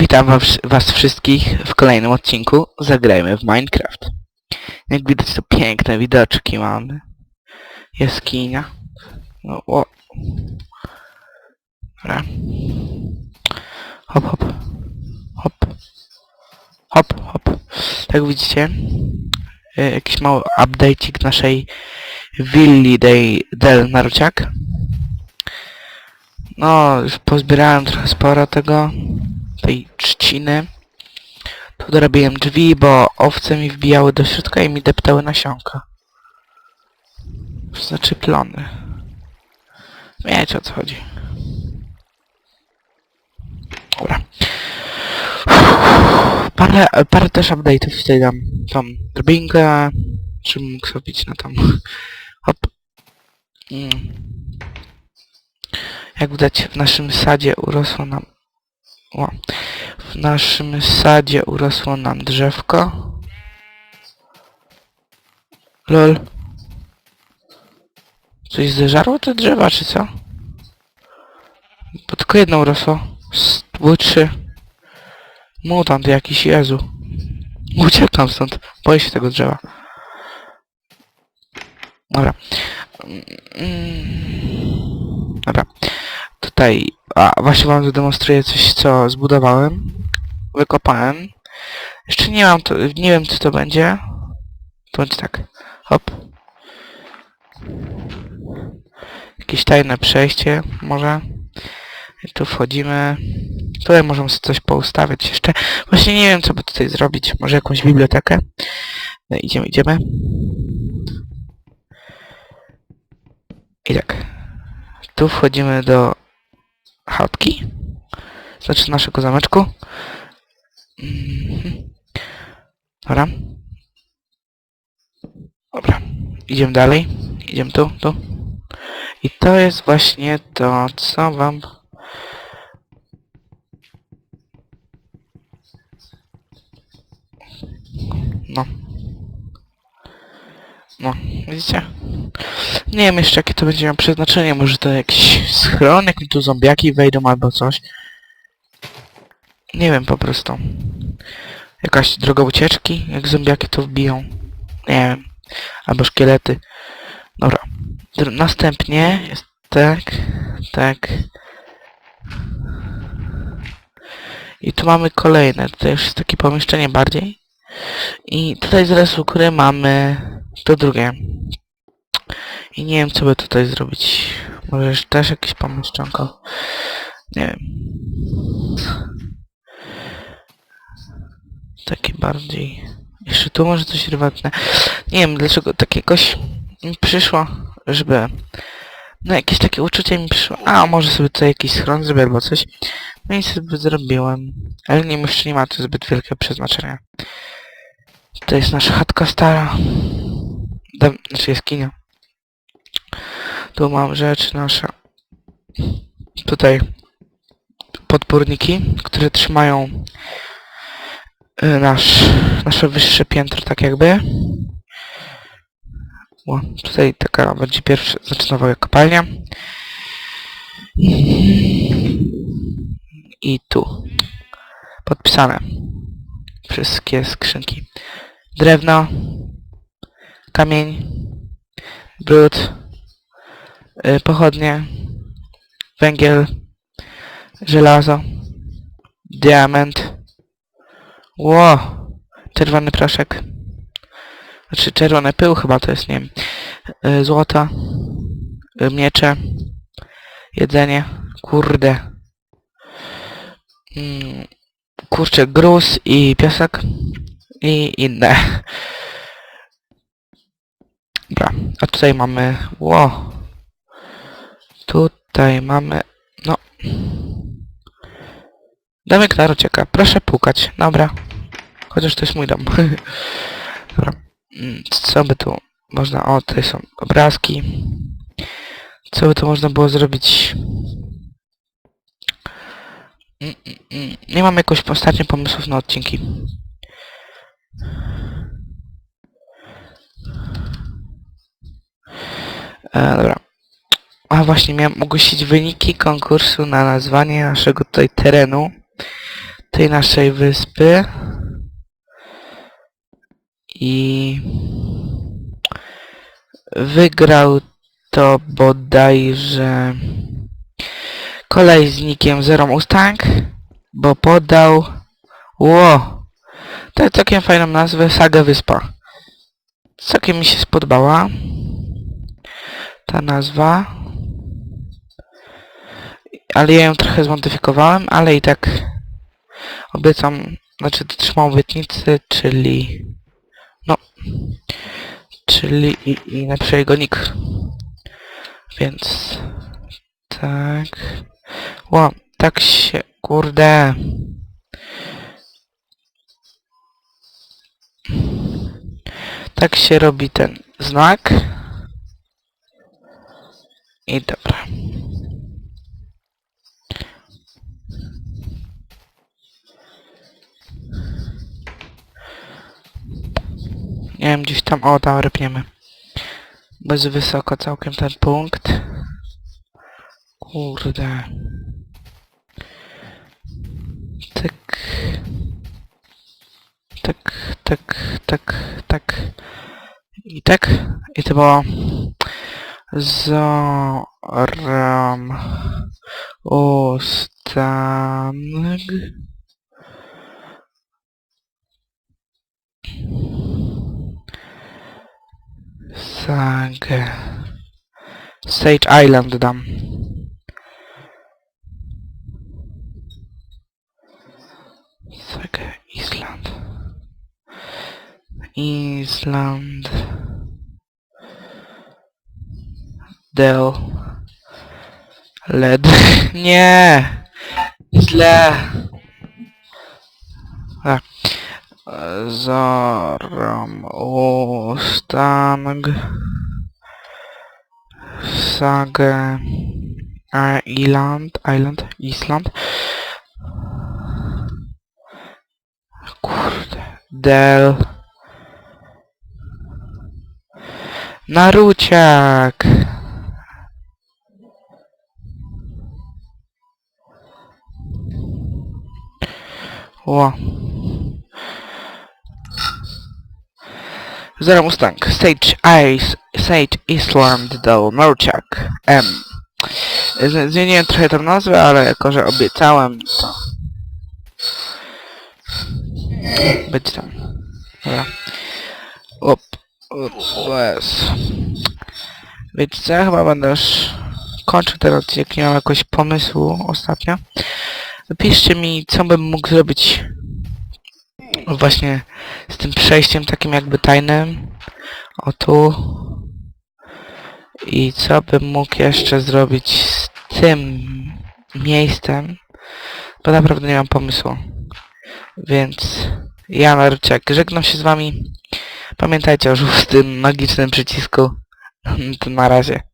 Witam was, was wszystkich w kolejnym odcinku Zagrajmy w Minecraft. Jak widać to piękne widoczki mamy. Jaskinia. No, o. Dobra. Hop, hop. Hop. Hop, hop. Jak widzicie, e, jakiś mały update'ik naszej willi del, del Narciak. No, już pozbierałem trochę sporo tego, tej trzciny. Tu dorobiłem drzwi, bo owce mi wbijały do środka i mi deptały nasionka. Znaczy plony. Wiecie o co chodzi. Dobra. Parę, parę też update'ów tutaj dam. Tą drabinkę. Czy mógł sobie na tam. Hop. Mm. Jak widać w naszym sadzie urosło nam... O, w naszym sadzie urosło nam drzewko. Lol. Coś zeżarło te drzewa, czy co? Bo tylko jedno urosło. Były trzy. Mutant jakiś, Jezu. Uciekam stąd. Boję się tego drzewa. Dobra. Mm, Dobra. Tutaj, a właśnie wam zademonstruję coś, co zbudowałem. Wykopałem. Jeszcze nie mam to, nie wiem co to będzie. To będzie tak. Hop. Jakieś tajne przejście, może. I tu wchodzimy. Tutaj możemy sobie coś poustawiać jeszcze. Właśnie nie wiem co by tutaj zrobić. Może jakąś bibliotekę. No idziemy, idziemy. I tak. Tu wchodzimy do chatki. Znaczy naszego zameczku. Mhm. Dobra. Dobra. Idziemy dalej. Idziemy tu, tu. I to jest właśnie to, co wam... No. No, widzicie? Nie wiem jeszcze jakie to będzie miało przeznaczenie, może to jakiś schron, jak tu zombiaki wejdą albo coś. Nie wiem po prostu. Jakaś droga ucieczki, jak zombiaki to wbiją. Nie wiem. Albo szkielety. Dobra. Dr następnie jest tak, tak. I tu mamy kolejne. Tutaj już jest takie pomieszczenie bardziej. I tutaj z resukry mamy to drugie. I nie wiem co by tutaj zrobić. Może też jakieś pomieszczonko. Nie wiem. Takie bardziej... Jeszcze tu może coś rywatne. Nie wiem dlaczego tak jakoś mi przyszło, żeby... No jakieś takie uczucie mi przyszło. A może sobie tutaj jakiś schron zrobię albo coś. No i sobie zrobiłem. Ale nie jeszcze nie ma to zbyt wielkiego przeznaczenia. To jest nasza chatka stara. Dam, znaczy jaskinia. Tu mam rzeczy nasze. Tutaj podporniki, które trzymają y, nasz, nasze wyższe piętro, tak jakby. O, tutaj taka będzie pierwsza, nowa kopalnia. I tu. Podpisane. Wszystkie skrzynki. Drewno. Kamień. Brud. Y, pochodnie. Węgiel. Żelazo. Diament. Ło! Czerwony proszek. Znaczy czerwony pył chyba to jest, nie wiem. Y, złota. Y, miecze. Jedzenie. Kurde. Mm, kurczę, gruz i piasek. I inne. Dobra, a tutaj mamy... Ło! Tutaj mamy... No... Domek narocieka. Proszę pukać. Dobra. Chociaż to jest mój dom. Dobra. Mm, Co by tu można... O, tutaj są obrazki. Co by tu można było zrobić? Mm, mm. Nie mam jakoś ostatnio pomysłów na odcinki. E, dobra. A właśnie, miałem ogłosić wyniki konkursu na nazwanie naszego tutaj terenu. Tej naszej wyspy. I wygrał to bodajże kolej z nikiem Zero Mustang, bo podał ło, to jest całkiem fajną nazwę, Saga Wyspa. Całkiem mi się spodobała ta nazwa. Ale ja ją trochę zmodyfikowałem, ale i tak obiecam, znaczy dotrzymam obietnicy, czyli no, czyli i, i napiszę jego. Więc tak. Ło, tak się, kurde. Tak się robi ten znak. I dobra. Nie wiem, gdzieś tam, o tam rypniemy. Bez wysoko całkiem ten punkt. Kurde. Tak. Tak, tak, tak, tak. I tak. I to było... Zoram... Ostang... Sage... Sage Island dam. Sage Island. Island. Del. Led. Nie! Źle! A. Zoram Ostang. Sage. Island. Island. Island. Kurde. Del. Naruciak! Ło. Zero Mustang. Stage Ice. Sage Island do Naruciak. M. Zmieniłem trochę tę nazwę, ale jako, że obiecałem, to... Być tam. Dobra. Op. Bez. Wiecie co, ja chyba będę już kończył ten odcinek, nie mam jakoś pomysłu ostatnio. Napiszcie mi, co bym mógł zrobić właśnie z tym przejściem takim jakby tajnym. O tu. I co bym mógł jeszcze zrobić z tym miejscem. Bo naprawdę nie mam pomysłu. Więc ja Naruciak żegnam się z wami. Pamiętajcie o żółtym magicznym przycisku. To na razie.